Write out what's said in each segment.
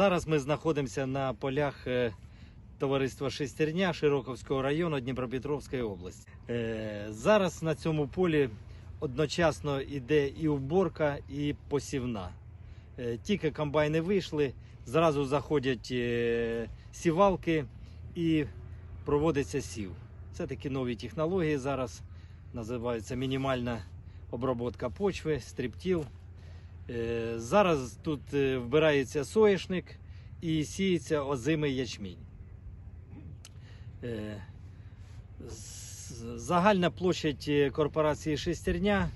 Зараз ми знаходимося на полях е, товариства Шестерня Широковського району Дніпропетровської області. Е, Зараз на цьому полі одночасно йде і уборка, і посівна. Е, Тільки комбайни вийшли, зразу заходять сівалки і проводиться сів. Це такі нові технології зараз. Називається мінімальна обробка почви, стріптіл. Е, Зараз тут е, вбирається соняшник і сіється озимий ячмінь. Е, Загальна площадь корпорації Шестерня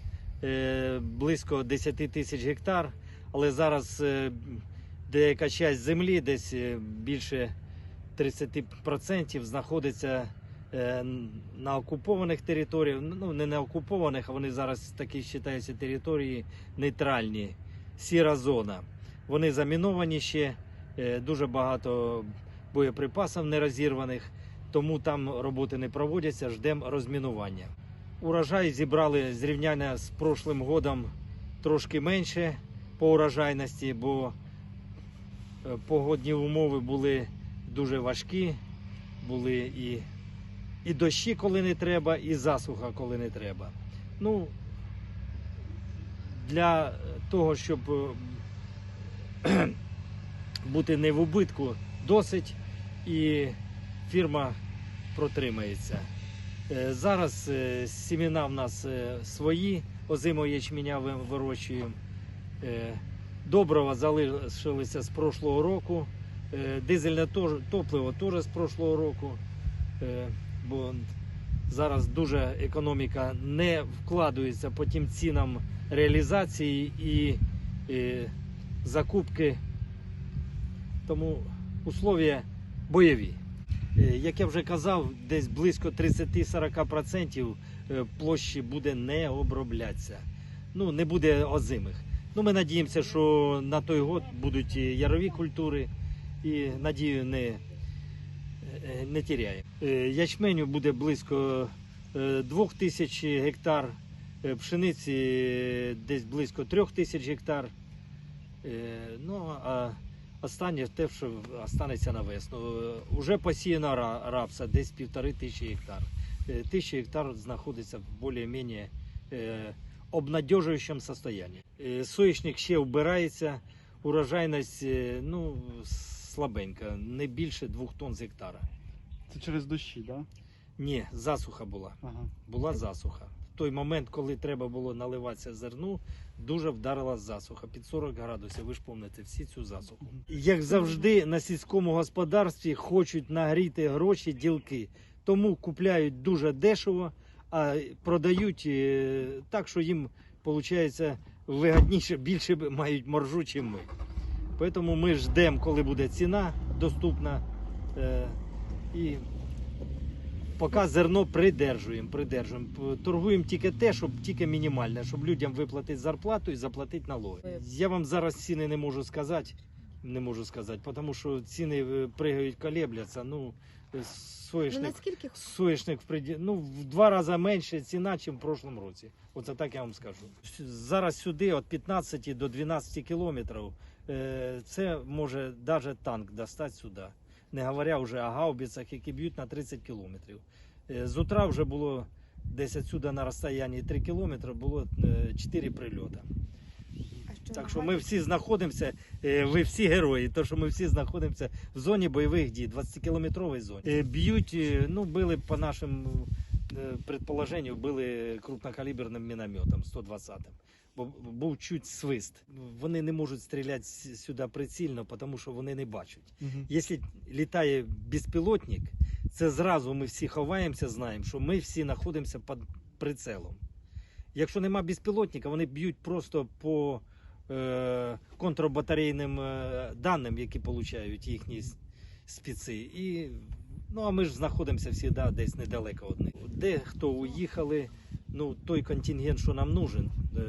близько 10 тисяч гектар, але зараз деяка часть землі, десь більше 30% знаходиться на окупованих територіях. Ну, не на окупованих, а вони зараз такі вважаються території нейтральні, сіра зона. Вони заміновані ще, е, дуже багато боєприпасів нерозірваних, тому там роботи не проводяться, ждемо розмінування. Урожай зібрали зрівняння з прошлим годом трошки менше по урожайності, бо е, погодні умови були дуже важкі, були і, і дощі, коли не треба, і засуха, коли не треба. Ну, для того, щоб е, бути не в убитку, досить і фірма протримається. Е, Зараз е, сімена в нас свої, озимого ячменя вирощуємо. Добрива залишилися з прошлого року. Дизельне топливо теж з прошлого року. Бо зараз дуже економіка не вкладується по тим цінам реалізації і, е, закупки. Тому условия бойові. Е, Як я вже казав, десь близько 30-40% е, площі буде не оброблятися. Ну, не буде озимих. Ну, ми надіємося, що на той год будуть ярові культури і надію не, не тіряємо. Е, Ячменю буде близько 2 тисяч гектар, е, пшениці е, десь близько 3 тисяч гектар. Е, Ну, а останнє те, що останеться на весну. Е, Уже посіяно ра- рапса десь півтори тисячі гектар. Е, Тисяча гектар знаходиться в більш-менш е, обнадіжуючому стані. Е, Соняшник ще вбирається, урожайність е, ну, слабенька, не більше двох тонн з гектара. Це через дощі, так? Да? Ні, засуха була. Ага. Була засуха. В той момент, коли треба було наливатися зерну, дуже вдарила засуха під 40 градусів. Ви ж пам'ятаєте всі цю засуху. Як завжди, на сільському господарстві хочуть нагріти гроші ділки, тому купляють дуже дешево, а продають е, так, що їм виходить вигідніше, більше мають маржу, ніж ми. Тому ми ждемо, коли буде ціна доступна. е, І поки зерно придержуємо, придержуємо. Торгуємо тільки те, щоб тільки мінімальне, щоб людям виплатити зарплату і заплатити налоги. Я вам зараз ціни не можу сказати. Не можу сказати, тому що ціни е, пригають, колебляться. Ну, е, Ну соняшник, в приді... ну, в два рази менше ціна, ніж в прошлому році. Оце так я вам скажу. Зараз сюди від 15 до 12 кілометрів е, це може навіть танк достати сюди. Не говоря вже о гаубицях, які б'ють на 30 кілометрів. З утра вже було десь отсюди на розстоянні 3 кілометри було 4 прильоти. Що Так що ми всі знаходимося, е, ви всі герої, то що ми всі знаходимося в зоні бойових дій, 20-кілометровій зоні. Е, Б'ють, е, ну били по нашим предположенню, били крупнокаліберним мінометом 120-м. Бо був чуть свист. Вони не можуть стріляти сюди прицільно, тому що вони не бачать. Угу. Якщо літає безпілотник, це зразу ми всі ховаємося, знаємо, що ми всі знаходимося під прицелом. Якщо нема безпілотника, вони б'ють просто по контрбатарейним е, даним, які получають їхні с- спеці. І, ну, а ми ж знаходимося завжди десь недалеко них. Де хто уїхали, ну, той контингент, що нам нужен, е,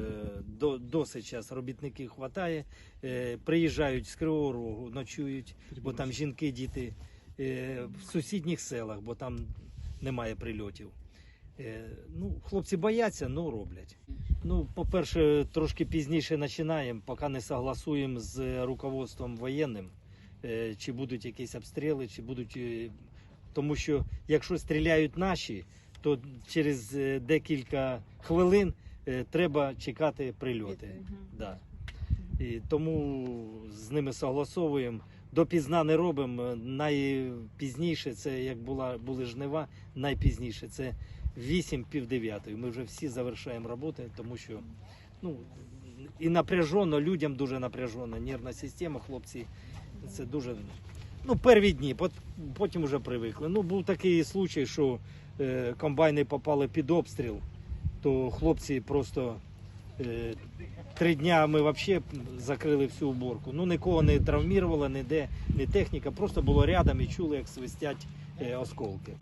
до, досить час робітників вистачає, е, приїжджають з Кривого Рогу, ночують, бо там жінки, діти е, в сусідніх селах, бо там немає прильотів. Е, ну, хлопці бояться, ну роблять. Ну, по-перше, трошки пізніше починаємо, поки не согласуємо з руководством воєнним. е, чи будуть якісь обстріли, чи будуть. е, Тому що якщо стріляють наші, то через декілька хвилин треба чекати прильоти. Да. І тому з ними согласовуємо. Допізна не робимо. Найпізніше це як була були жнива, найпізніше це 8 пів дев'ятої. Ми вже всі завершаємо роботи, тому що ну і напряжено, людям дуже напряжено. Нервна система, хлопці. Це дуже. Ну, перві дні, пот- потім вже привикли. Ну, був такий случай, що е, комбайни попали під обстріл, то хлопці просто е, три дня ми взагалі закрили всю уборку. Ну, нікого не травмувало, ніде, ні техніка, просто було рядом і чули, як свистять е, осколки.